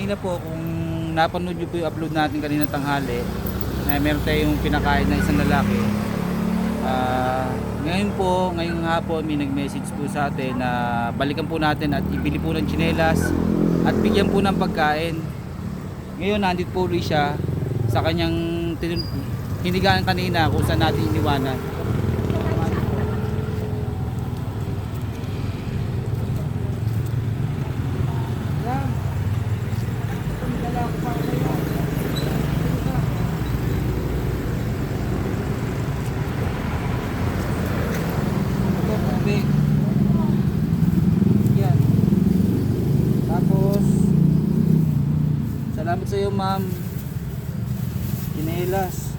kanina po kung napanood niyo po yung upload natin kanina tanghali na meron tayong pinakain na isang lalaki. Ah, ngayon po, ngayong hapon may nag-message po sa atin na balikan po natin at ibili po ng tsinelas at bigyan po ng pagkain. Ngayon nandito po ulit siya sa kanyang hinigaan kanina kung saan natin iniwanan. Tubig. Yan. Tapos, salamat sa iyo, ma'am. Kinelas.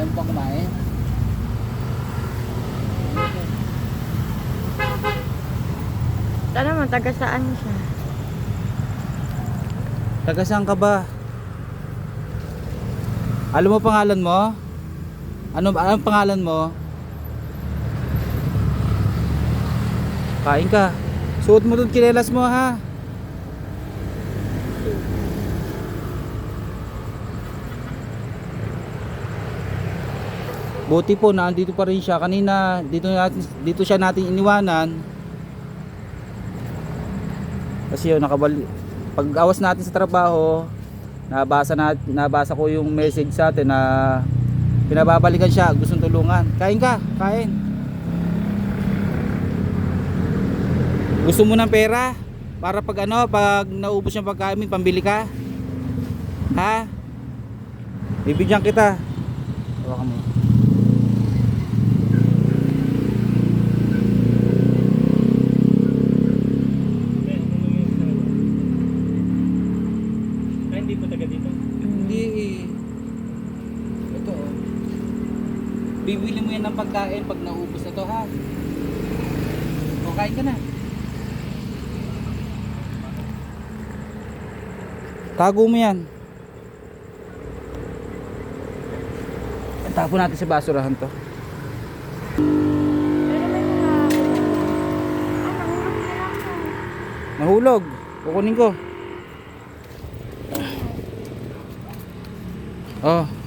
Ayaw mo pa kumain? Alam mo, taga saan siya? Taga saan ka ba? Alam mo pangalan mo? Ano anong pangalan mo? Kain ka. Suot mo doon kinelas mo ha. Buti po na andito pa rin siya. Kanina dito natin dito siya natin iniwanan. Kasi yun nakabali pag awas natin sa trabaho, nabasa na nabasa ko yung message sa atin na pinababalikan siya, gustong tulungan. Kain ka, kain. Gusto mo ng pera para pag ano, pag naubos yung pagkain, pambili ka? Ha? Bibigyan kita. Hawakan mo. hindi po taga dito. Hindi eh. Ito oh. Bibili mo yan ng pagkain pag naubos na to ha. O kain ka na. Tago mo yan. Tapo natin sa basurahan to. Ah. Nahulog. Kukunin ko. Oh.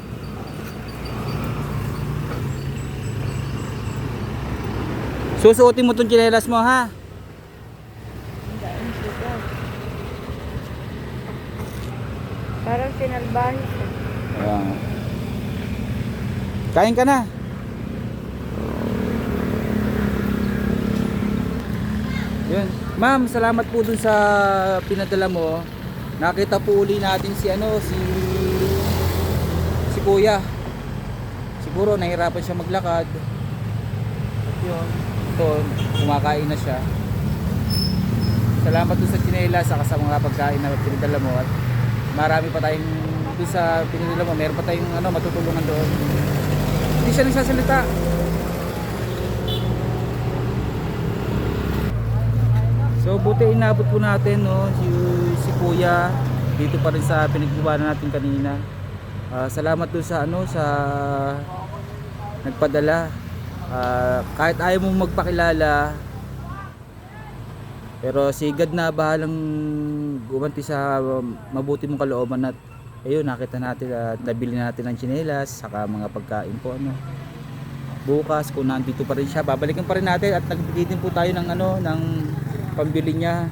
Susuotin mo tong tsinelas mo ha. Parang sinalbahan siya. Ayan. Kain ka na. Yun. Ma'am, salamat po dun sa pinadala mo. Nakita po uli natin si ano, si si Kuya. Siguro nahirapan siya maglakad. At yun. Ito, kumakain na siya. Salamat dun sa tsinelas saka sa mga pagkain na pinadala mo at marami pa tayong doon sa pinadala mo, meron pa tayong ano, matutulungan doon. Hindi siya nagsasalita. So buti inabot po natin no si, si Kuya dito pa rin sa pinagbubanan natin kanina. Ah, salamat doon sa ano sa nagpadala. Ah, kahit ayaw mo magpakilala pero si God na bahalang gumanti sa mabuti mong kalooban at ayun nakita natin at nabili natin ng tsinelas saka mga pagkain po ano. Bukas kung nandito pa rin siya babalikan pa rin natin at nagbigay din po tayo ng ano ng pambili niya